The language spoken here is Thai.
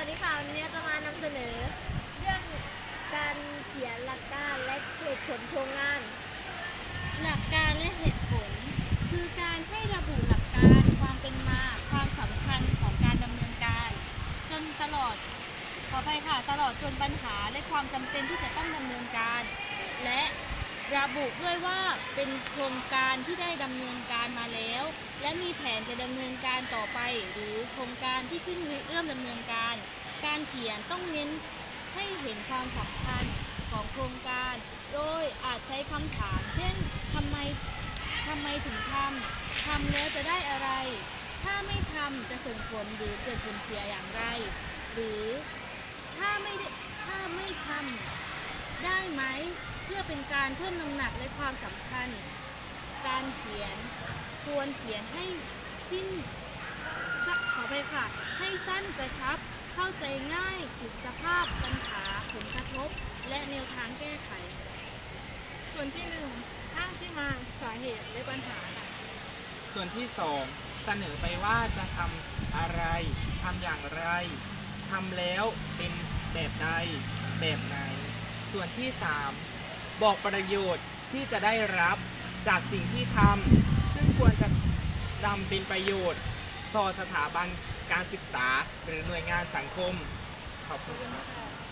วัสดีค่ะวันนี้จะมานำเสนอ เรื่องการเขียนหลักการและเหตุผลโครงงาน หลักการและเหตุผล คือการให้ระบุหลักการความเป็นมาความสำคัญของการดำเนินการ จนตลอดขออภัยค่ะตลอดจนปัญหาและความจำเป็นที่จะต้องดำเนินการ และระบุด้วยว่าเป็นโครงการที่ได้ดำเนินการมาแล้ว และมีแผนจะดำเนินการต่อไป หรือโครงการที่เพิ่งเริ่มดำเนินการ การเขียนต้องเน้นให้เห็นความสำคัญของโครงการ โดยอาจใช้คำถาม เช่นทำไมทำไมถึงทำทำแล้วจะได้อะไร ถ้าไม่ทำจะส่งผลหรือเกิดผลเสียอย่างไร หรือถ้าไม่ถ้าไม่ทำได้ไหม เพื่อเป็นการเพิ่มน้ำหนักและความสำคัญ การเขียน ควรเขียนให้สิ้นขอไปค่ะ ให้สั้นกระชับ เข้าใจง่ายถึงสภาพปัญหาผลกระทบ และแนวทางแก้ไข ส่วนที่หนึ่งอ้างที่มาสาเหตุและปัญหาค่ะส่วนที่สองเสนอไปว่าจะทำอะไรทำอย่างไรทำแล้วเป็นแบบใดแบบไหน ส่วนที่สามบอกประโยชน์ที่จะได้รับ จากสิ่งที่ทำซึ่งควรจะนำเป็นประโยชน์ ต่อสถาบันการศึกษาหรือหน่วยงานสังคม ขอบคุณครับ